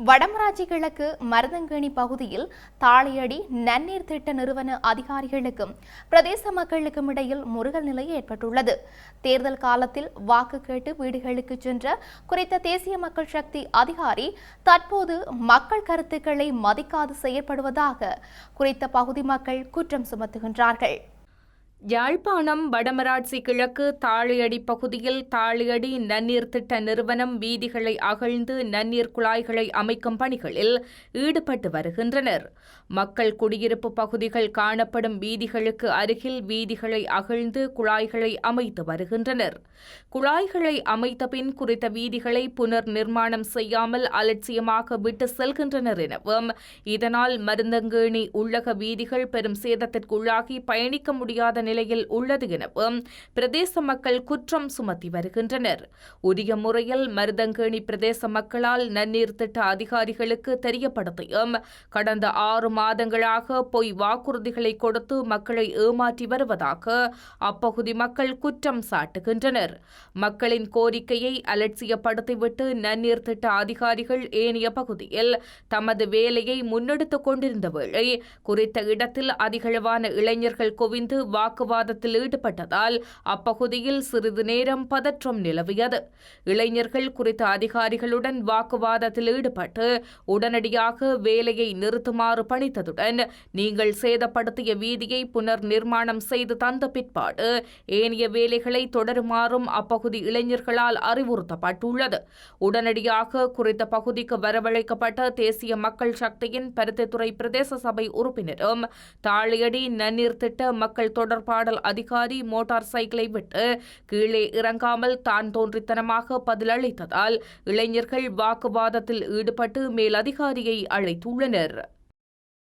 வடமராட்சி கிழக்கு மருதங்கேணி பகுதியில் தாளையடி நன்னீர் திட்ட நிறுவன அதிகாரிகளுக்கும் பிரதேச மக்களுக்கும் இடையில் முருகல் நிலை ஏற்பட்டுள்ளது. தேர்தல் காலத்தில் வாக்கு கேட்டு வீடுகளுக்கு சென்ற குறித்த தேசிய மக்கள் சக்தி அதிகாரி தற்போது மக்கள் கருத்துக்களை மதிக்காது செயற்படுவதாக குறித்த பகுதி மக்கள் குற்றம் சுமத்துகின்றார்கள். யாழ்ப்பாணம் வடமராட்சி கிழக்கு தாழியடி பகுதியில் தாழியடி நன்னீர் திட்ட நிறுவனம் வீதிகளை அகழ்ந்து நன்னீர் குழாய்களை அமைக்கும் பணிகளில் ஈடுபட்டு வருகின்றனர். மக்கள் குடியிருப்பு பகுதிகள் காணப்படும் வீதிகளுக்கு அருகில் வீதிகளை அகழ்ந்து குழாய்களை அமைத்து வருகின்றனர். குழாய்களை அமைத்த பின் குறித்த வீதிகளை புனர் நிர்மாணம் செய்யாமல் அலட்சியமாக விட்டு செல்கின்றனர் எனவும் இதனால் மருந்தங்கேணி உள்ளக வீதிகள் பெரும் சேதத்திற்குள்ளாகி பயணிக்க முடியாத நிலையில் உள்ளது எனவும் பிரதேச மக்கள் குற்றம் சுமத்தி வருகின்றனர். உரிய முறையில் மருதங்கேணி பிரதேச மக்களால் நன்னீர் திட்ட அதிகாரிகளுக்கு தெரியப்படுத்தியும் கடந்த ஆறு மாதங்களாக பொய் வாக்குறுதிகளை கொடுத்து மக்களை ஏமாற்றி வருவதாக அப்பகுதி மக்கள் குற்றம் சாட்டுகின்றனர். மக்களின் கோரிக்கையை அலட்சியப்படுத்திவிட்டு நன்னீர் திட்ட அதிகாரிகள் ஏனைய பகுதியில் தமது வேலையை முன்னெடுத்துக் கொண்டிருந்த வேளை குறித்த இடத்தில் அதிகளவான இளைஞர்கள் குவிந்து வாக்கு வாக்குவாதத்தில் ஈடுபட்டதால் அப்பகுதியில் சிறிது நேரம் பதற்றம் நிலவியது. இளைஞர்கள் குறித்த அதிகாரிகளுடன் வாக்குவாதத்தில் ஈடுபட்டு உடனடியாக வேலையை நிறுத்துமாறு பணித்ததுடன் நீங்கள் சேதப்படுத்திய வீதியை புனர் நிர்மாணம் செய்து தந்த பிற்பாடு ஏனைய வேலைகளை தொடருமாறும் அப்பகுதி இளைஞர்களால் அறிவுறுத்தப்பட்டுள்ளது. உடனடியாக குறித்த பகுதிக்கு வரவழைக்கப்பட்ட தேசிய மக்கள் சக்தியின் பருத்தித்துறை பிரதேச சபை உறுப்பினரும் தாளியடி நன்னீர் திட்ட மக்கள் தொடர்பாடல் அதிகாரி மோட்டார் சைக்கிளை விட்டு கீழே இறங்காமல் தான் தோன்றித்தனமாக பதிலளித்ததால் இளைஞர்கள் வாக்குவாதத்தில் ஈடுபட்டு மேலதிகாரியை அழைத்துள்ளனர்.